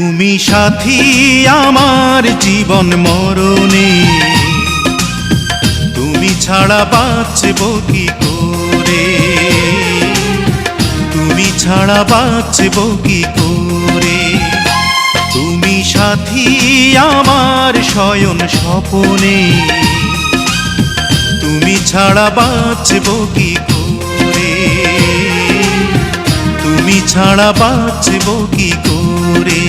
তুমি সাথী আমার জীবন মরণে। তুমি ছাড়া বাঁচব কি করে? তুমি ছাড়া বাঁচব কি করে? তুমি সাথী আমার শয়ন স্বপনে। তুমি ছাড়া বাঁচব কি ছাড়া বাঁচব কি করে?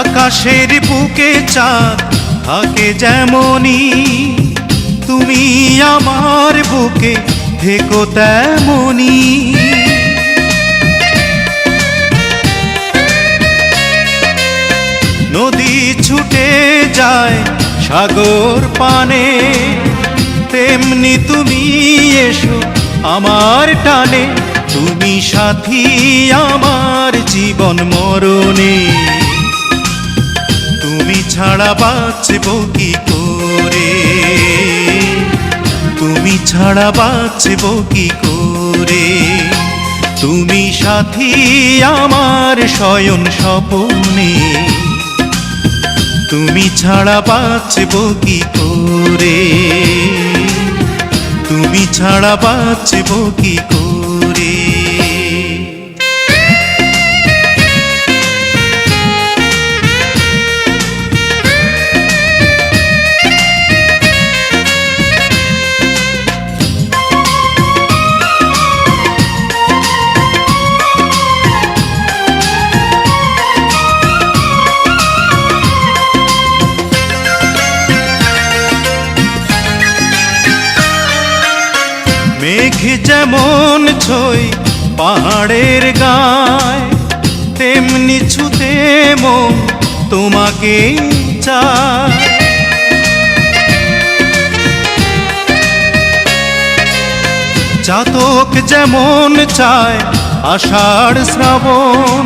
আকাশের বুকে চাঁদ থাকে যেমনই। তুমি আমার বুকে থেকো তেমনি নদী ছুটে যায় সাগর পানে, তেমনি তুমি এসো আমার টানে। তুমি সাথী আমার জীবন মরণে। ছাড়া বাঁচব কি করে? তুমি ছাড়া বাঁচব কি করে? তুমি সাথী আমার শয়ন স্বপনে। তুমি ছাড়া বাঁচব কি করে? তুমি ছাড়া বাঁচব কি করে? মেঘ যেমন ছই পাহাড়ের গায়। তেমনি ছুতে মন তোমাকে চায়। চাতক যেমন চায় আষাঢ় শ্রাবণ,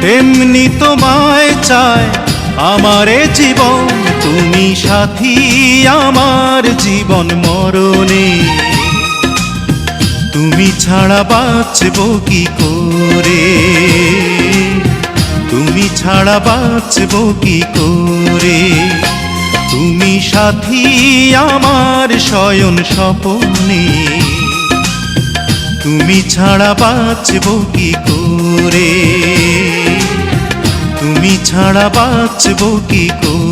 তেমনি তোমায় চায় আমারে জীবন। তুমি সাথী আমার জীবন মরণে। তুমি ছাড়া বাঁচব কি করে? তুমি ছাড়া বাঁচব কি করে? তুমি সাথী আমার শয়ন স্বপনে। তুমি ছাড়া বাঁচব কি করে? তুমি ছাড়া বাঁচব কি করে?